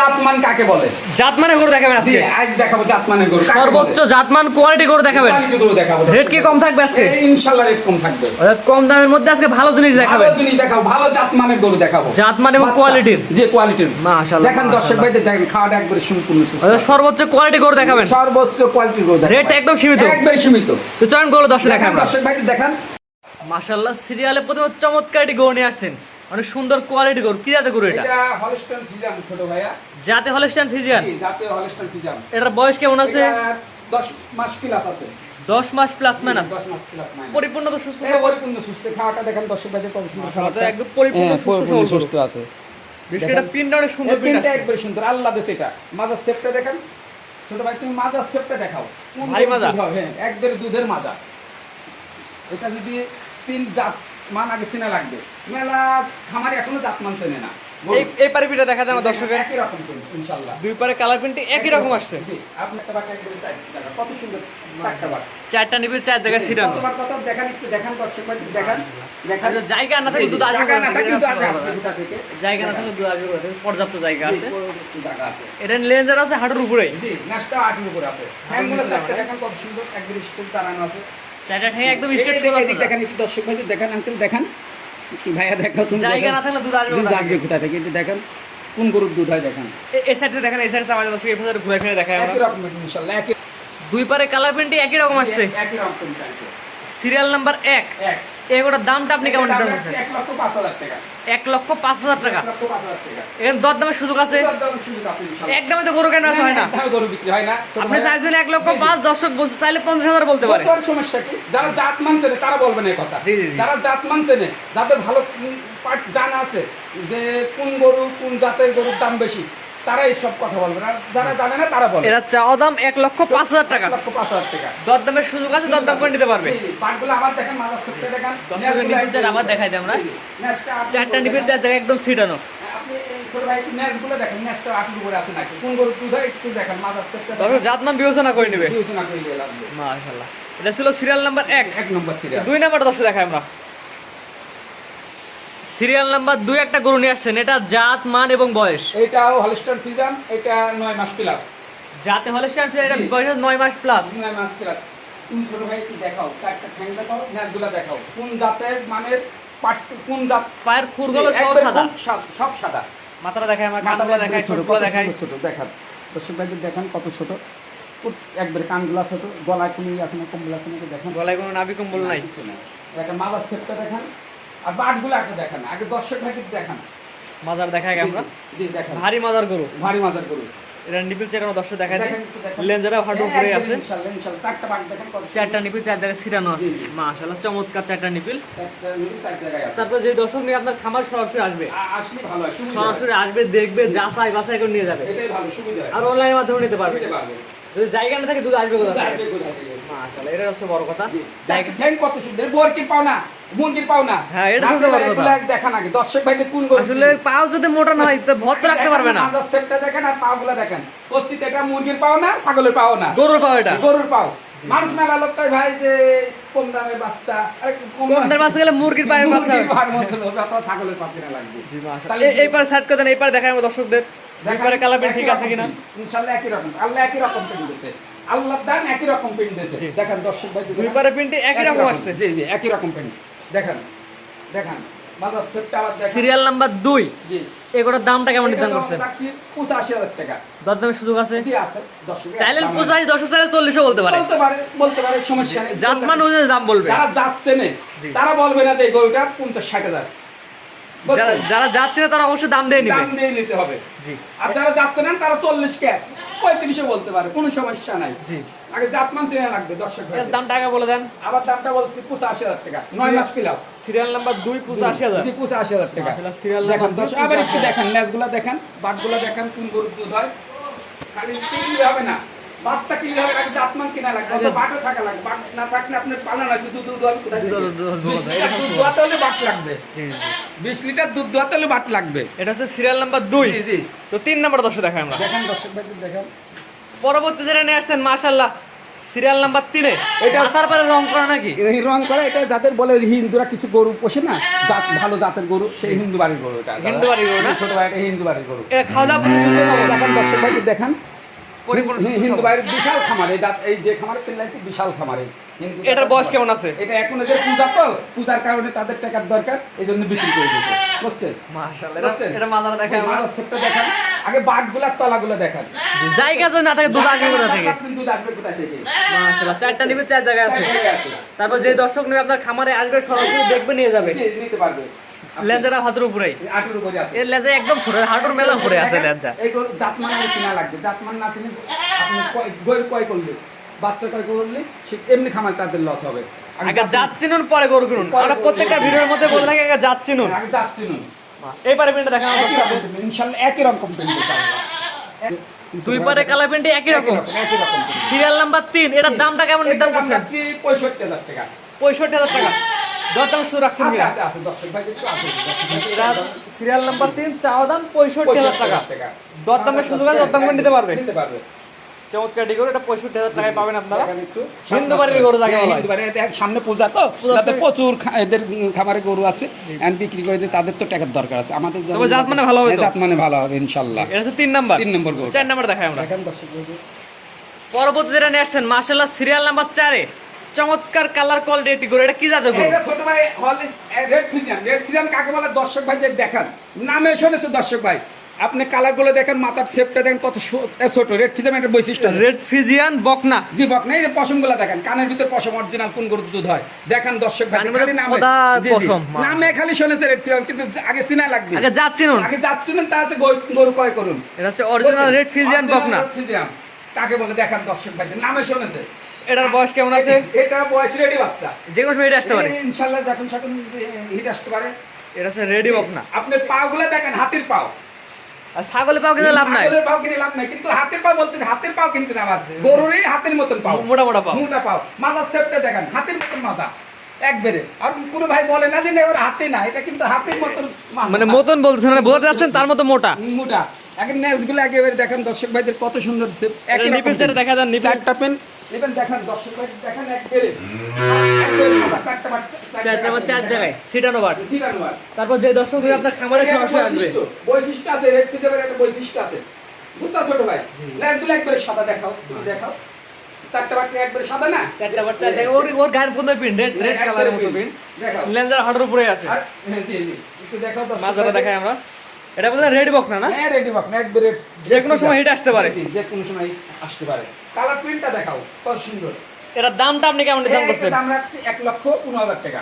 জাতমান কাকে বলে? জাতমানের গরু দেখাবেন আজকে। আজ দেখাবো জাতমানের গরু। সর্বোচ্চ জাতমান কোয়ালিটি গরু দেখাবেন। কোয়ালিটি গরু দেখাবো। রেট কি কম থাকবে আজকে? এ, ইনশাল্লাহ রেট কম থাকবে। কম দামের মধ্যে আজকে ভালো জিনিস ভালো দেখাবেন। জিনিস দেখাবো ভালো জাতমানের গরু দেখাবো। জাতমান এবং কোয়ালিটির যে কোয়ালিটির মাশাআল্লাহ, দেখেন দর্শক ভাইদের দেখেন খাওয়াটা একবারে সম্পূর্ণ সর্বোচ্চ কোয়ালিটি গরু দেখাবেন। সর্বোচ্চ কোয়ালিটির গরু দেখাবো। রেট একদম সীমিত। একবারে সীমিত। তো চয়ন গরু দর্শক দেখেন দেখাবেন দর্শক ভাইদের দেখেন। মাশাআল্লাহ সিরিয়ালে প্রথমে চমৎকার একটি গরু নিয়ে আসছেন। অনেক সুন্দর কোয়ালিটি গরু। কি জাতের গরু এটা? এটা হলস্টন ফিজাম ছোট ভাইয়া। জাতে হলস্টাইন ফিজিয়ান? জি, জাতীয় হলস্টন ফিজাম এটার বয়স কেমন আছে? 10 মাস প্লাস আছে। দশ মাস প্লাস মাইনাস 10 মাস প্লাস মাইনাস পরিপূর্ণ তো সুস্থ এটা পরিপূর্ণ সুস্থ। খাওয়াটা দেখেন দর্শক ভাইদের কত সুন্দর মাশাআল্লাহ, খাওয়াটা। একদম পরিপূর্ণ হ্যাঁ, সুস্থ। সুস্থ আছে। বিস্কিটটা পিনটা অনেক সুন্দর পিন পিনটা আছে। একবারে সুন্দর আল্লাহ দেশ এটা। মাজার শেপটা দেখেন। ছোট ভাই তুমি মাজার শেপটা দেখাও। মাজা? দুধ হবে? হ্যাঁ? একবারে দুধের মাজা এটা যদি তিন জাত মান আগে চেনা লাগবে। মেলা খামারে এখনও জাত মান চেনে না। এই পারে পিঠা দেখা যায় দর্শকের। একই রকম ইনশাআল্লাহ। দুই পারে কালার প্রিন্টে একই রকম আসছে। আপনি একটা কত সুন্দর চারটা বাট চারটা নিবে চার জায়গায় কত দেখান একটু দেখান দর্শক ভাই দেখান। দেখান। আচ্ছা, জায়গা না থাকলে দুধ আসবে জায়গা না থেকে? দুধ আসবে জায়গা না থাকলে দুধ আসবে কোথা পর্যাপ্ত জায়গা আছে। এটা লেন্সার আছে হাঁটুর উপরে? জি, উপরে আছে। দেখেন কত সুন্দর, একবারে স্টিল দাঁড়ানো আছে। চারটা একদম স্ট্রেট দেখেন, একটু দর্শক ভাইদের দেখেন, uncle দেখান। ভাইয়া দেখো তুমি জায়গা না থাকলে দুধ আসবে দুধ আসবে? কোথা থেকে, এটা দেখেন, কোন গরুর দুধ হয় দেখেন। এই সাইডে দেখেন এই সাইডে আমাদের দর্শক এই পাশে ঘুরে ফিরে দেখায় একই রকম ইনশাআল্লাহ, একই- দুই পারে কালার প্রিন্টই একই রকম আসছে একই রকম সিরিয়াল নাম্বার এক এক। এগুলোর দামটা আপনি কেমন দাম করছেন এক লক্ষ পাঁচ হাজার টাকা। এখানে দর দামের সুযোগ আছে এটার দাম সুযোগ আছে ইনশাআল্লাহ। একদমই তো গরু কেন আছে হয় না গরু বিক্রি হয় না। আপনি চাইছেন এক লক্ষ। পাঁচ দর্শক বলতে চাইলে পঞ্চাশ হাজার বলতে পারে সমস্যা কি? যারা জাত মানছে না, তারা বলবে না এই কথা। যারা জাত মানছে না, যাদের ভালো পার্ট জানা আছে যে কোন গরু কোন জাতের গরুর দাম বেশি তারা এই সব কথা বলবে। না যারা জানে না তারা বলবে এরা চাওয়া দাম এক লক্ষ পাঁচ হাজার টাকা। লক্ষ পাঁচ হাজার টাকা। দর দামের সুযোগ আছে দর দাম করে নিতে পারবে। পাটগুলো আবার দেখেন থেকে দেখেন। দর্শকের আবার দেখাই দিই আমরা। চারটা চার জায়গায় একদম বিবেচনা করে নেবে। এটা ছিল সিরিয়াল নাম্বার এক। এক নম্বর সিরিয়াল দুই নাম্বার দর্শক দেখাই আমরা। সিরিয়াল নাম্বার দুই একটা গরু নিয়ে আসছেন। এটা জাত মান এবং বয়স। এটাও হলিস্টার ফিজান এটা নয় মাস প্লাস জাতে হলে এটা বয়স নয় মাস প্লাস নয় মাস প্লাস তুমি ছোট ভাই কি দেখাও চারটা ঠ্যাং দেখাও ন্যাসগুলা দেখাও। কোন জাতের মানের পাট কোন জাত পায়ের খুরগুলো একদম সাদা? সব সাদা। মাথাটা দেখাই আমার কানগুলো ছোট ছোটগুলো দেখাই। ছোট দেখান দর্শক ভাইদের দেখান কত ছোট। একবারে কানগুলা ছোট গলায় কোনো আছে না কম্বল আছে নাকি দেখান। গলায় কোনো নাভি কম্বল নাই। দেখেন মাদার সেটটা দেখান। আর বাটগুলো আগে দেখান আগে দেখান। মাজার আমরা। ভারী মাজার গরু। ভারী করুন এটা নিপিল চার দর্শক দেখেন লেঞ্জারা হাঁটু উপরে আছে। চারটা নিপিল চার জায়গায় ছিটানো আছে। মাশাআল্লাহ চমৎকার চারটা নিপিল। তারপর যে দর্শক নিয়ে আপনার খামার সরাসরি আসবে আসলে ভালো সরাসরি আসবে দেখবে যাচাই বাছাই করে নিয়ে যাবে। এটাই ভালো, সুবিধা আর অনলাইনের মাধ্যমে নিতে পারবে। নিতে পারবে। যদি জায়গা না থাকে দুধ আসবে কোথা থেকে আসবে কোথা থেকে? মাশাআল্লাহ এটা হচ্ছে বড় কথা জায়গা ঠ্যাং কত সুন্দর। বরকির পাও না, মুরগির পাও না। হ্যাঁ, এটা সবচেয়ে বড় কথা। দেখান আগে। দর্শক ভাইদের কোন গরু আসলে পাও যদি মোটা না হয় তো ভদ্র রাখতে পারবে না দর্শকটা দেখেন আর পাগুলা দেখেন কচ্ছিতে এটা মুরগির পাও না ছাগলের পাও না গরুর পাও এটা গরুর পাও মানুষ মেলা লোক কয় ভাই যে কম দামের বাচ্চা কম কোনদের বাচ্চা গেলে মুরগির পায়ের বাচ্চা। ছাগলের লাগবে? তাহলে এই- সাইড করে দেন এইবার দেখাই আমরা দর্শকদের। এইবারে কালার প্রিন্ট ঠিক আছে কিনা? ইনশাআল্লাহ একই রকম আল্লাহ একই রকম পেন দিতে। আল্লাহ দান একই রকম পেন দিতে। দেখেন দর্শক ভাই দুই পারে প্রিন্টে একই রকম আসছে। জি জি একই রকম পেন দেখেন দেখেন। সিরিয়াল নাম্বার দুই। এগুলোর দামটা কেমন নির্ধারণ করছেন? পঁচাশি হাজার টাকা। দরদামের সুযোগ আছে? জি আছে? দর্শক চাইলেন পঁচাশি দশ চাইলে চল্লিশও বলতে পারে। বলতে পারে বলতে পারে সমস্যা নেই। জাতমান অনুযায়ী দাম বলবে। যারা যাচ্ছে না তারা বলবে না যে গরুটা পঞ্চাশ ষাট হাজার। যারা যারা যাচ্ছে না তারা অবশ্যই দাম দিয়ে নিবে। দাম দিয়ে নিতে হবে। জি। আর যারা যাচ্ছে না তারা চল্লিশ কে? পঁয়ত্রিশে বলতে পারে কোনো সমস্যা নাই। জি। আগে জাতমান চেনে লাগবে দর্শক ভাই দাম টাকা বলে দেন। আবার দামটা বলছি পঁচাশি হাজার টাকা নয় মাস প্লাস সিরিয়াল নাম্বার দুই পঁচাশি হাজার। জি, পঁচাশি হাজার টাকা। serial দেখেন দর্শক আবার একটু দেখেন ম্যাচগুলো দেখেন বাটগুলো দেখেন কোন গরুর দুধ হয়। খালি কিনলে হবে না। বাচ্চা কিনলে হবে আগে জাতমান কিনা লাগবে। অত বাটও থাকা লাগবে। বাট না থাকলে আপনার পালা না দুধ দুধ কোথায় দুধ- দুধ- দুধ- বিশ লিটার দুধ হচ্ছে দোয়াতে হলে বাট লাগবে। বিশ লিটার দুধ দোয়াতে হলে বাট লাগবে। এটা হচ্ছে সিরিয়াল নাম্বার দুই। জি তো তিন নাম্বার দর্শক দেখাই আমরা। দেখেন দর্শক ভাই দেখেন। পরবর্তী যেটা নিয়ে আসছেন মাশাল্লাহ সিরিয়াল নাম্বার তিনে। এটা তারপরে পরে রং করা নাকি? এই রং করা এটা যাদের বলে হিন্দুরা কিছু গরু পোষে না জাত ভালো জাতের গরু সেই হিন্দু বাড়ির গরু এটা। হিন্দু বাড়ির গরু না? ছোট ভাইটা হিন্দু বাড়ির গরু। এটা খাওয়া দাওয়া দেখান দর্শক ভাইকে দেখান। হিন্দু। বিশাল খামার এই যে খামারে কিনলে বিশাল খামারে। এটার বয়স কেমন আছে? এটা এখন এদের পূজা তো পূজার কারণে তাদের টাকার দরকার এই জন্য বিক্রি করে বুঝছেন এটা দেখান। আগে বাঘগুলার তলাগুলো দেখান। জায়গা যদি না থাকে দুধ আসবে কোথা থেকে? দুধ আসবে কোথা থেকে? মাশাআল্লাহ চারটা নিবে চার জায়গায় আছে। তারপর যে দর্শক নিবে আপনার খামারে আসবে সরাসরি দেখবে নিয়ে যাবে। নিতে পারবে। লেঞ্জারা হাতের উপরেই এই উপরে আছে। এর লেজা একদম ছোট হাঁটুর মেলা উপরে আছে লেঞ্জা এই জাতমান আগে কিনা লাগবে। জাতমান না কিনে আপনি গরু কয় করলে? বাচ্চা কয় করলে? সে এমনি খামার তাদের লস হবে। আগে জাত চিনুন পরে গরু কিনুন। আমরা প্রত্যেকটা ভিডিওর মধ্যে বলে থাকি আগে জাত চিনুন। আগে জাত চিনুন। এই পারে পিনটা দেখানো তুমি, ইনশাল্লাহ একই রকম। এক- দুই পারে কালা প্যান্টে একই রকম। একই রকম। সিরিয়াল নাম্বার তিন এটার দামটা কেমন নির্ধারণ করছেন? রাখছি পঁয়ষট্টি হাজার টাকা। পঁয়ষট্টি হাজার টাকা। দরদাম শুরু রাখছেন এরা সিরিয়াল নাম্বার তিন চাওয়া দাম পঁয়ষট্টি হাজার টাকা। দরদামের সুযোগ আছে, দরদাম করে নিতে পারবে। নিতে পারবে। চমৎকার ডিগো এটা পঁয়ষট্টি হাজার টাকায় পাবেন আপনারা। হিন্দু বাড়ির গরু যাকে হ্যাঁ, বলা। হয়। হিন্দু বাড়ির, সামনে পূজা তো পূজা প্রচুর এদের উম, খামারে গরু আছে বিক্রি করে দিয়ে তাদের তো টাকার দরকার আছে। আমাদের তবে জাত মানে ভালো হবে হ্যাঁ, জাত মানে ভালো হবে ইনশাল্লাহ। এটা হচ্ছে তিন নাম্বার। তিন নম্বর গরু। চার নাম্বার দেখাই আমরা। পরবর্তী যেটা নিয়ে আসছেন মার্শাল্লাহ সিরিয়াল নাম্বার চারে। চমৎকার কালার কোয়ালিটি একটি গরু এটা কি গরু এটা ছোট ভাই হলে রেড ফিজিয়ান রেড ফিজিয়ান কাকে বলে? দর্শক ভাই যে দেখান। নামে শুনেছে দর্শক ভাই? আপনি কালারগুলো দেখেন মাথার শেপটা দেখেন কত ছোট। রেড ফিজিয়ান একটা বৈশিষ্ট্য। রেড ফিজিয়ান বকনা। জি বক নেই পশমগুলা দেখেন কানের ভিতর পশম অরিজিনাল কোন গরুর দুধ হয়? দেখেন দর্শক ভাই খালি নামে। পশম, নামে খালি শুনেছে রেড ফিজিয়ান কিন্তু আগে চিনা লাগবে। আগে যাচ্ছি নুন আগে যাচ্ছিলেন তাতে গরু- ক্রয় করুন। এটা হচ্ছে অরিজিনাল রেড ফিজিয়ান বকনা। Friesian। বলে দেখান দর্শক ভাই নামে শুনেছে। এটার বয়স কেমন আছে? এটা বয়স রেডি বাচ্চা। যে কোনো সময় এটা আসতে পারে। এই ইনশাল্লাহ যখন যখন হিট আসতে পারে। এটা হচ্ছে রেডি বকনা আপনি পাগুলো দেখেন হাতির পাও। আর ছাগলে পাও কিন্তু লাভ নাই। ছাগলের পাও কিনে লাভ নাই কিন্তু হাতের পাও বলতে হাতের পাও কিনতে না আমার। গরুরই হাতের মতন পাও। মোটা মোটা পাও। মোটা পাও। মাথার শেপটা দেখেন হাতের মতন মাথা একবারে। আর কোনো ভাই বলে না যে ওর হাতে না এটা কিন্তু হাতের মতন মানে মতন বলতেছেন মানে বোঝাতে যাচ্ছেন তার মতো মোটা। মোটা। এখন একেবারে দেখেন দর্শক ভাইদের কত সুন্দর নিপেল দেখা যান নিপেল। চারটা পেন। নেবেন দেখেন দর্শক ভাই একবারে একবারে চারটা বাট- চার জায়গায় সিটানো বার। তারপর যে দর্শক আপনার খামারে সরাসরি আসবে। বৈশিষ্ট্য, আছে রেড ফিজের একটা বৈশিষ্ট্য আছে। বুঝতে ছোট ভাই? একবারে সাদা দেখাও তুমি দেখাও। চারটা বাটি একবারে সাদা না? চারটা ওর ওর গায়ের পর্যন্ত প্রিন্ট রেড রেড কালারের মতো প্রিন্ট দেখাও। লেন্সার হাটের উপরে আছে। আর হ্যাঁ, জি, জি। একটু দেখাও মাজাটা। দেখাই আমরা। এটা বলতে রেড বকনা না না? হ্যাঁ রেডি বাক একবারে যে কোনো সময় হিট আসতে পারে। যে কোনো সময় আসতে পারে। কালার প্রিন্টটা দেখাও কত সুন্দর। এটার দামটা আপনি কেমন নির্ধারণ এটার করছেন? দাম রাখছি এক লক্ষ পনেরো হাজার টাকা।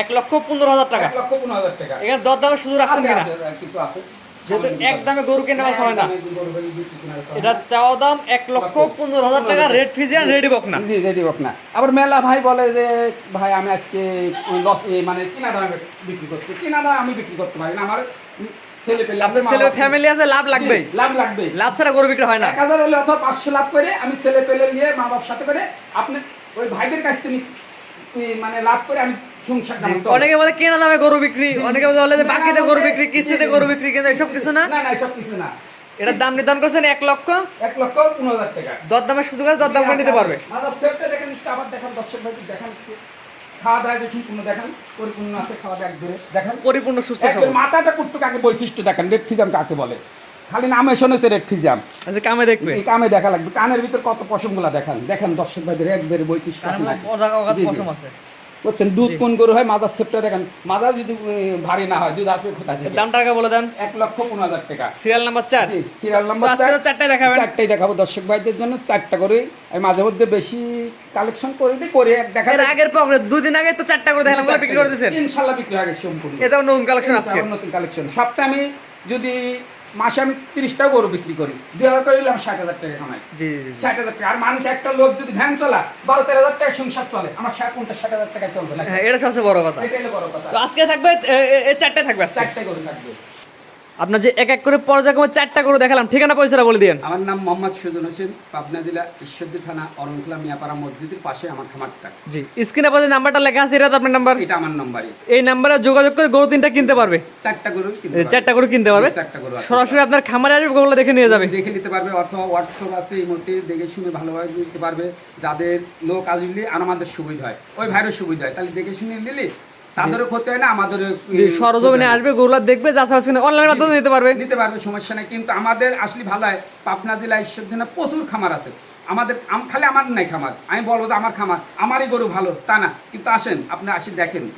এক লক্ষ পনেরো হাজার টাকা। এক লক্ষ পনেরো হাজার টাকা। এখানে দর দামের সুযোগ রাখছেন কিনা? কিছু আছে। এক দামে গরু কেনা বেচা হয় না। দামে হয় এটা না। চাওয়া দাম এক লক্ষ পনেরো হাজার টাকা রেড ফিজিয়ান রেডি বকনা জি রেডি হোক না। আবার মেলা ভাই বলে যে ভাই আমি আজকে লস মানে কিনা দামে বিক্রি করছি। কিনা দামে আমি বিক্রি করতে পারি না। আমার আপনার ছেলে ফ্যামিলি আছে লাভ লাগবেই। লাভ লাগবে লাভ ছাড়া গরু বিক্রি হয় না। এক হাজার হলে অথবা পাঁচশো লাভ করে আমি ছেলে পেলে নিয়ে মা বাবার সাথে করে আপনি ওই ভাইদের কাছ থেকে মানে লাভ করে আমি। অনেকে বলে কেনা দামে গরু বিক্রি অনেকে বলে যে বাকিতে গরু বিক্রি কিস্তিতে গরু বিক্রি কিন্তু এসব কিছু না? না এসব কিছু না। এটার দাম নির্ধারণ করছেন এক লক্ষ? এক লক্ষ পনেরো হাজার টাকা। দর দামের সুযোগ আছে দর দাম করে নিতে পারবে। দেখেন আবার দেখান দর্শক ভাই দেখান। খাওয়া দাওয়া যে সম্পূর্ণ দেখান পরিপূর্ণ আছে খাওয়া দাওয়া একবারে দেখান পরিপূর্ণ সুস্থ সবল। মাথাটা কুট্টু কাকে বৈশিষ্ট্য দেখেন রেড কাকে বলে? খালি নামে শুনেছে রেড আচ্ছা কামে দেখবে। এই কামে দেখা লাগবে। কানের ভিতর কত পশমগুলা দেখান? দেখেন দর্শক ভাইদের একবারে বৈশিষ্ট্য আছে। আছে বুঝছেন? দুধ কোন গরু হয়? মাদার সেপটা দেখেন। মাদার যদি ভারী না হয় দুধ আসবে কোথা থেকে? দামটা আগে বলে দেন। এক লক্ষ পনেরো হাজার টাকা। সিরিয়াল নাম্বার চার। সিরিয়াল নাম্বার তো দেখাবেন। চারটাই দেখাবো দর্শক ভাইদের জন্য। চারটা করে আমি মাঝে মধ্যে বেশি কালেকশন করে দিই করে এক দেখা এর আগের পকরে দুদিন আগে তো চারটা করে দেখালাম বিক্রি করে দিয়েছেন। ইনশাল্লাহ বিক্রি আগে সম্পূর্ণ। এটাও নতুন কালেকশন আজকে। নতুন কালেকশন। সপ্তাহে আমি যদি মাসে আমি তিরিশটা গরু বিক্রি করি। দুই হাজার করে নিলাম ষাট হাজার টাকা কামাই। ষাট হাজার টাকা। আর মানুষ একটা লোক যদি ভ্যান চলা বারো তেরো হাজার টাকা সংসার চলে। আমার ষাট পঞ্চাশ ষাট হাজার টাকা চলবে। হ্যাঁ এটা সবচেয়ে বড় কথা। এটাই বড় কথা। আজকে থাকবে চারটায় থাকবে চারটে গরু থাকবে। আপনার যে এক এক করে পর্যায়ক্রমে চারটা করে দেখালাম ঠিকানা পয়সাটা বলে দিন আমার নাম মোহাম্মদ সুজন হোসেন পাবনা জেলা ঈশ্বরদী থানা অরণখোলা মিয়াপাড়া মসজিদের পাশে আমার খামারটা। জি স্ক্রিনে পাশে নাম্বারটা লেখা আছে এটা আপনার নাম্বার এটা আমার নম্বরে এই নাম্বারে যোগাযোগ করে গরু তিনটা কিনতে পারবে। চারটা গরু কিনতে চারটা গরু কিনতে পারবে। চারটা গরু সরাসরি আপনার খামারে আসবে গরুগুলো দেখে নিয়ে যাবে। দেখে নিতে পারবে অথবা হোয়াটসঅ্যাপ আছে এই মধ্যে দেখে শুনে ভালোভাবে নিতে পারবে। যাদের লোক আসলে আর আমাদের সুবিধা হয়। ওই ভাইয়েরও সুবিধা হয়। তাহলে দেখে শুনে নিলে তাদেরও ক্ষতি হয় না আমাদের সরজমিনে আসবে দেখবে যা চাচ্ছে অনলাইনের মাধ্যমে নিতে পারবে। নিতে পারবে সমস্যা নাই। কিন্তু আমাদের আসলে ভালো হয় পাবনা জেলা ঈশ্বরদিনা প্রচুর খামার আছে। আমাদের আম- খালি আমার নাই খামার। আমি বলব যে আমার খামার আমারই গরু ভালো তা না। কিন্তু আসেন আপনি আসি দেখেন।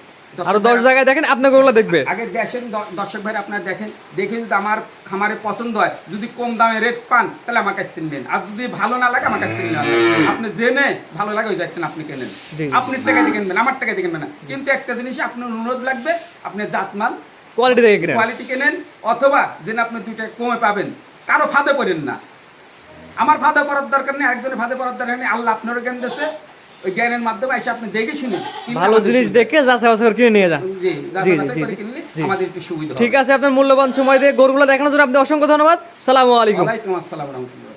আরও দশ জায়গায় দেখেন আপনার গরুগুলো দেখবে। আগে দেখেন দর্শক ভাই আপনার দেখেন দেখে যদি আমার খামারে পছন্দ হয় যদি কম দামে রেট পান তাহলে আমার কাছ থেকে আর যদি ভালো না লাগে আমার কাছ থেকে নেন আপনি জেনে ভালো লাগে ওই দেখেন আপনি কেনেন। আপনি টাকা দিয়ে কিনবেন আমার টাকা দিয়ে কিনবেন না। কিন্তু একটা জিনিস আপনার অনুরোধ লাগবে আপনি জাতমান কোয়ালিটি দেখে কিনে কোয়ালিটি কেনেন অথবা যেন আপনি দুইটা কমে পাবেন। কারও ফাঁদে পড়েন না। আমার ফাঁদে পড়ার দরকার নেই একজনের ফাঁদে পড়ার দরকার নেই আল্লাহ আপনারও জ্ঞান দিয়েছে। ওই জ্ঞানের মাধ্যমে এসে আপনি দেখে শুনে ভালো জিনিস দেখে যা বাছাই কিনে নিয়ে যান। জি জি, জি। আমাদের একটু সুবিধা ঠিক আছে আপনার মূল্যবান সময় দিয়ে গরুগুলো দেখানোর জন্য আপনি অসংখ্য ধন্যবাদ। সালামু আলাইকুম। ওয়ালাইকুম আসসালাম রহমতুল্লাহ।